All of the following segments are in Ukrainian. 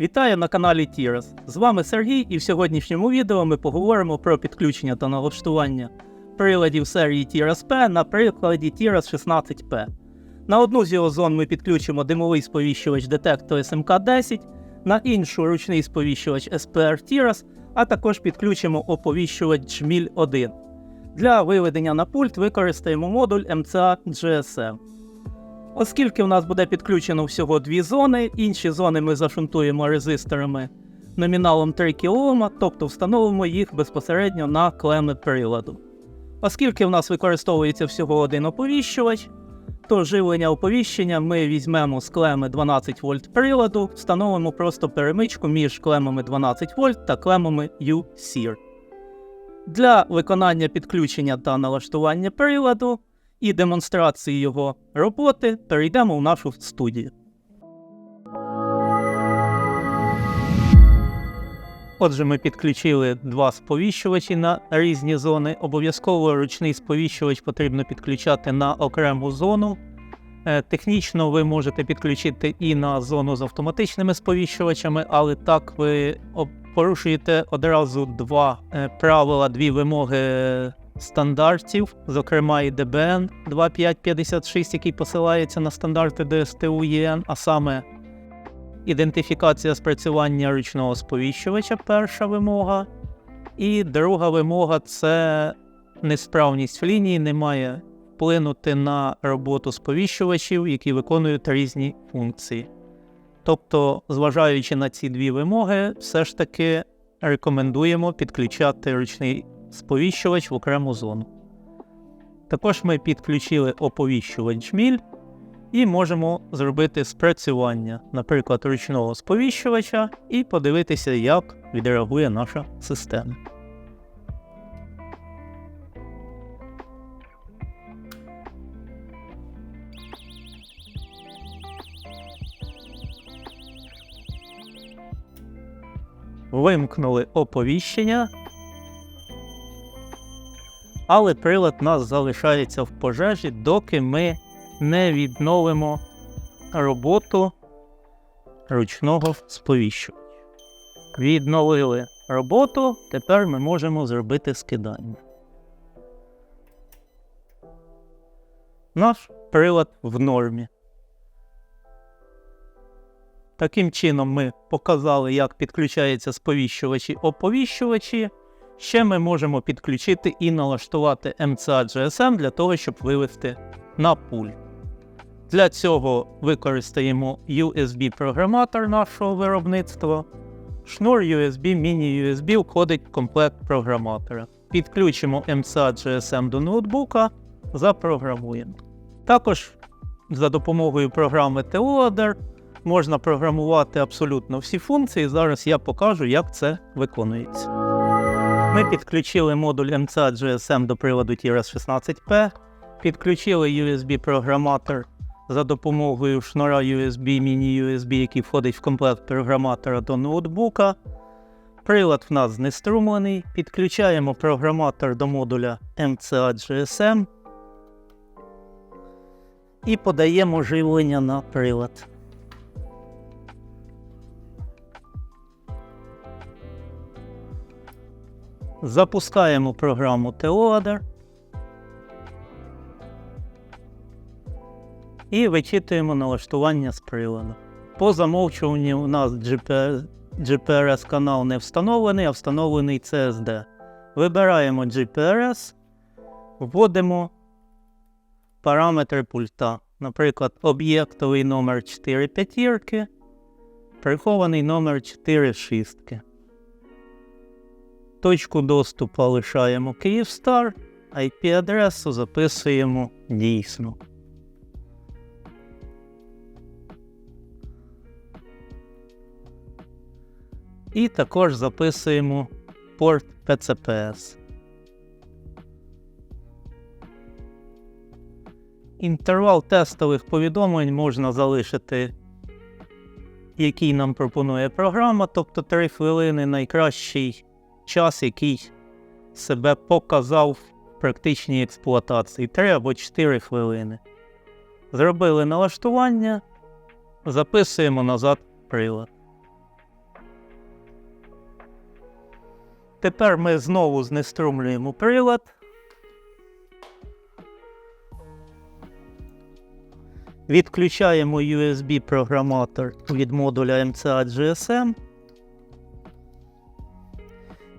Вітаю на каналі Тірас. З вами Сергій, і в сьогоднішньому відео ми поговоримо про підключення та налаштування приладів серії Tiras P на прикладі Tiras 16P. На одну з його зон ми підключимо димовий сповіщувач детектор SMK10, на іншу ручний сповіщувач SPR Tiras, а також підключимо оповіщувач Джміль 1. Для виведення на пульт використаємо модуль MCA GSM. Оскільки в нас буде підключено всього дві зони, інші зони ми зашунтуємо резисторами номіналом 3 кОм, тобто встановимо їх безпосередньо на клеми приладу. Оскільки в нас використовується всього один оповіщувач, то живлення оповіщення ми візьмемо з клеми 12 вольт приладу, встановимо просто перемичку між клемами 12 вольт та клемами USIR. Для виконання підключення та налаштування приладу і демонстрації його роботи перейдемо в нашу студію. Отже, ми підключили два сповіщувачі на різні зони. Обов'язково ручний сповіщувач потрібно підключати на окрему зону. Е, Технічно ви можете підключити і на зону з автоматичними сповіщувачами, але так ви порушуєте одразу два е, правила, дві вимоги стандартів, зокрема і DBN 2556, який посилається на стандарти ДСТУ ЄН, а саме ідентифікація спрацювання ручного сповіщувача, перша вимога. І друга вимога це несправність в лінії, не має вплинути на роботу сповіщувачів, які виконують різні функції. Тобто, зважаючи на ці дві вимоги, все ж таки рекомендуємо підключати ручний сповіщувач в окрему зону. Також ми підключили оповіщувач джміль і можемо зробити спрацювання, наприклад, ручного сповіщувача, і подивитися, як відреагує наша система. Вимкнули оповіщення, але прилад нас залишається в пожежі, доки ми не відновимо роботу ручного сповіщувача. Відновили роботу, тепер ми можемо зробити скидання. Наш прилад в нормі. Таким чином ми показали, як підключаються сповіщувачі оповіщувачі. Ще ми можемо підключити і налаштувати MCA GSM для того, щоб вивести на пульт. Для цього використаємо USB-програматор нашого виробництва. Шнур USB, міні-USB входить в комплект програматора. Підключимо MCA GSM до ноутбука, запрограмуємо. Також за допомогою програми TeoAder можна програмувати абсолютно всі функції. Зараз я покажу, як це виконується. Ми підключили модуль MCA GSM до приладу TRS 16P, підключили USB-програматор за допомогою шнура USB, міні-USB, який входить в комплект програматора до ноутбука. Прилад в нас знеструмлений. Підключаємо програматор до модуля MCA GSM і подаємо живлення на прилад. Запускаємо програму TeoAder і вичитуємо налаштування з приладу. По замовчуванню у нас GPRS канал не встановлений, а встановлений CSD. Вибираємо GPRS, вводимо параметри пульта. Наприклад, об'єктовий номер 4 п'ятірки, прихований номер 4 шістки. Точку доступу лишаємо Київстар, IP-адресу записуємо дійсно. І також записуємо порт PCPS. Інтервал тестових повідомлень можна залишити, який нам пропонує програма, тобто 3 хвилини найкращий час, який себе показав в практичній експлуатації 3 або 4 хвилини. Зробили налаштування, записуємо назад прилад. Тепер ми знову знеструмлюємо прилад. Відключаємо USB-програматор від модуля MCA GSM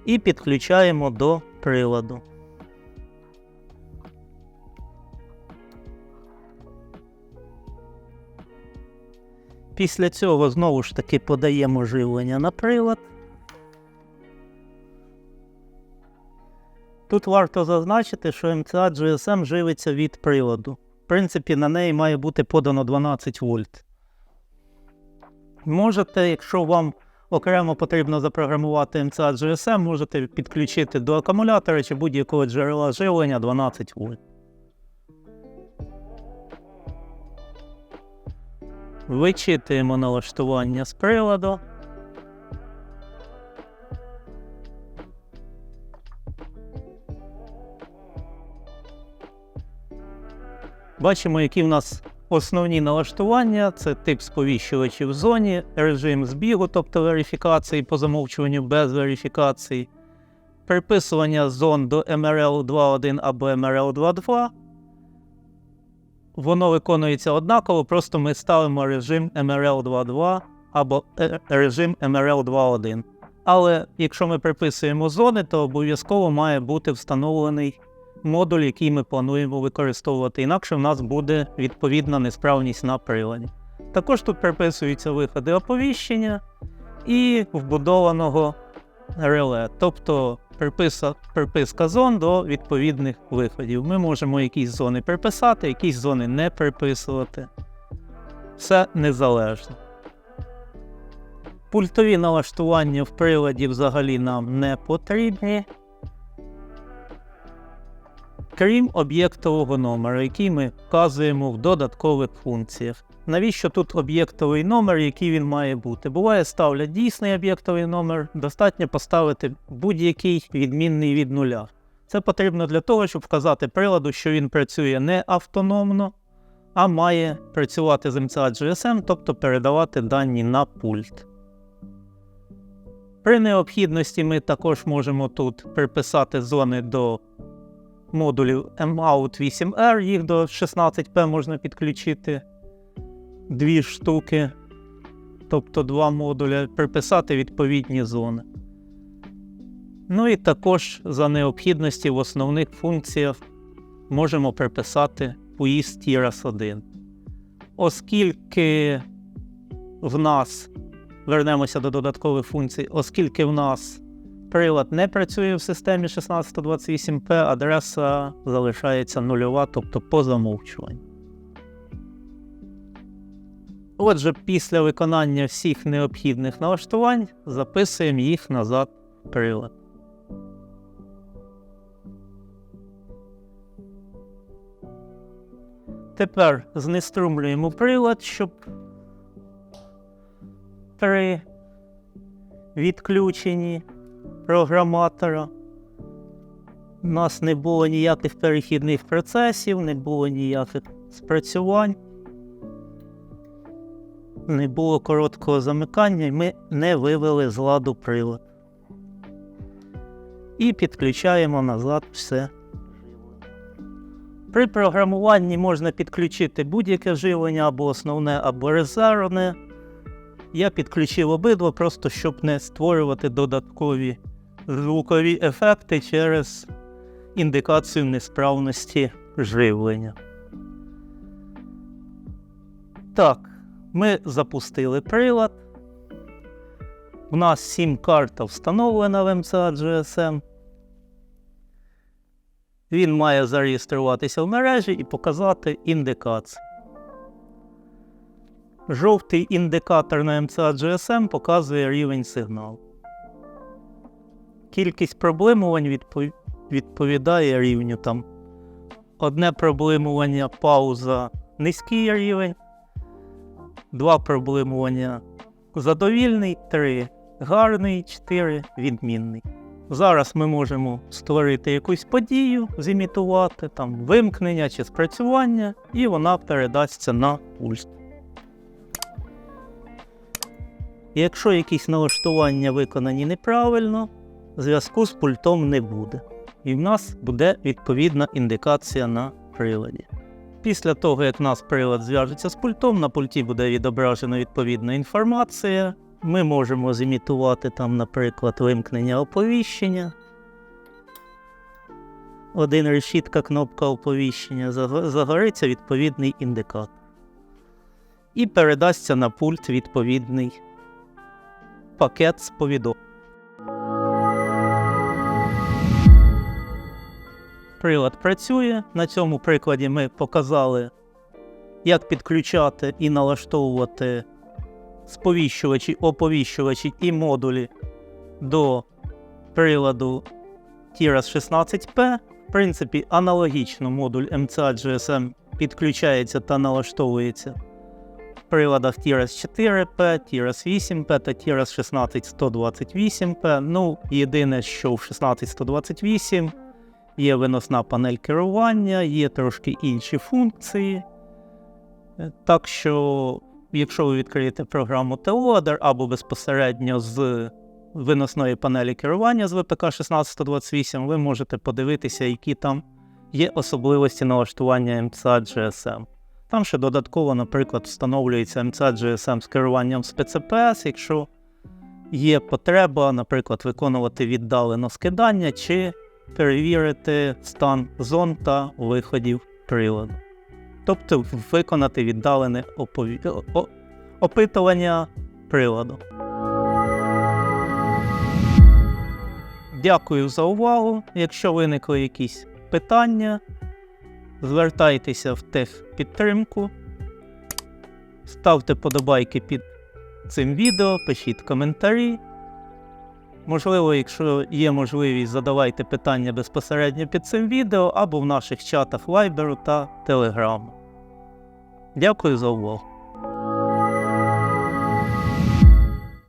і підключаємо до приладу. Після цього знову ж таки подаємо живлення на прилад. Тут варто зазначити, що MCA GSM живиться від приладу. В принципі, на неї має бути подано 12 вольт. Можете, якщо вам окремо потрібно запрограмувати MCA GSM, можете підключити до акумулятора чи будь-якого джерела живлення 12 вольт. Вичитуємо налаштування з приладу. Бачимо, які в нас основні налаштування: це тип сповіщувачів в зоні, режим збігу, тобто верифікації по замовчуванню без верифікації, приписування зон до MRL 2.1 або MRL 2.2. Воно виконується однаково, просто ми ставимо режим MRL 2.2 або е, режим MRL 2.1. Але якщо ми приписуємо зони, то обов'язково має бути встановлений модуль, який ми плануємо використовувати. Інакше в нас буде відповідна несправність на приладі. Також тут приписуються виходи оповіщення і вбудованого реле, тобто приписа, приписка зон до відповідних виходів. Ми можемо якісь зони приписати, якісь зони не приписувати. Все незалежно. Пультові налаштування в приладі взагалі нам не потрібні. Крім об'єктового номера, який ми вказуємо в додаткових функціях. Навіщо тут об'єктовий номер, який він має бути? Буває, ставлять дійсний об'єктовий номер, достатньо поставити будь-який відмінний від нуля. Це потрібно для того, щоб вказати приладу, що він працює не автономно, а має працювати з MCA GSM, тобто передавати дані на пульт. При необхідності ми також можемо тут приписати зони до модулів MOUT 8R, їх до 16P можна підключити дві штуки, тобто два модуля, приписати відповідні зони. Ну і також за необхідності в основних функціях можемо приписати PUIS TIRAS 1. Оскільки в нас, вернемося до додаткових функцій, оскільки в нас прилад не працює в системі 1628P, адреса залишається нульова, тобто по замовчуванню. Отже, після виконання всіх необхідних налаштувань записуємо їх назад в прилад. Тепер знеструмлюємо прилад, щоб при відключенні програматора у нас не було ніяких перехідних процесів, не було ніяких спрацювань, не було короткого замикання, і ми не вивели з ладу прилад. І підключаємо назад все. При програмуванні можна підключити будь-яке живлення або основне, або резервне. Я підключив обидва, просто щоб не створювати додаткові звукові ефекти через індикацію несправності живлення. Так, ми запустили прилад. У нас сім-карта встановлена в MCA GSM. Він має зареєструватися в мережі і показати індикацію. Жовтий індикатор на MCA GSM показує рівень сигналу. Кількість проблемувань відповідає рівню там. Одне проблемування пауза низький рівень, два проблемування задовільний, три гарний, чотири відмінний. Зараз ми можемо створити якусь подію, зімітувати, там вимкнення чи спрацювання, і вона передасться на Якщо якісь налаштування виконані неправильно, зв'язку з пультом не буде. І в нас буде відповідна індикація на приладі. Після того, як нас прилад зв'яжеться з пультом, на пульті буде відображена відповідна інформація. Ми можемо зімітувати там, наприклад, вимкнення оповіщення. Один решітка кнопка оповіщення, загориться відповідний індикатор. І передасться на пульт відповідний пакет з повідомленням. Прилад працює. На цьому прикладі ми показали, як підключати і налаштовувати сповіщувачі, оповіщувачі і модулі до приладу TIRAS 16P. В принципі, аналогічно модуль MCA GSM підключається та налаштовується приладах TIRAS 4P, TIRAS 8P та TIRAS 16128P. Ну, єдине, що в 16128 є виносна панель керування, є трошки інші функції. Е, Так що, якщо ви відкриєте програму Teloader або безпосередньо з виносної панелі керування з ВПК 16128, ви можете подивитися, які там є особливості налаштування MCA GSM. Там ще додатково, наприклад, встановлюється MCA GSM з керуванням PCPS, якщо є потреба, наприклад, виконувати віддалено скидання чи перевірити стан зон та виходів приладу. Тобто виконати віддалене опові... о- опитування приладу. Дякую за увагу. Якщо виникли якісь питання, звертайтеся в техпідтримку, ставте подобайки під цим відео, пишіть коментарі. Можливо, якщо є можливість, задавайте питання безпосередньо під цим відео або в наших чатах Viber та Telegram. Дякую за увагу.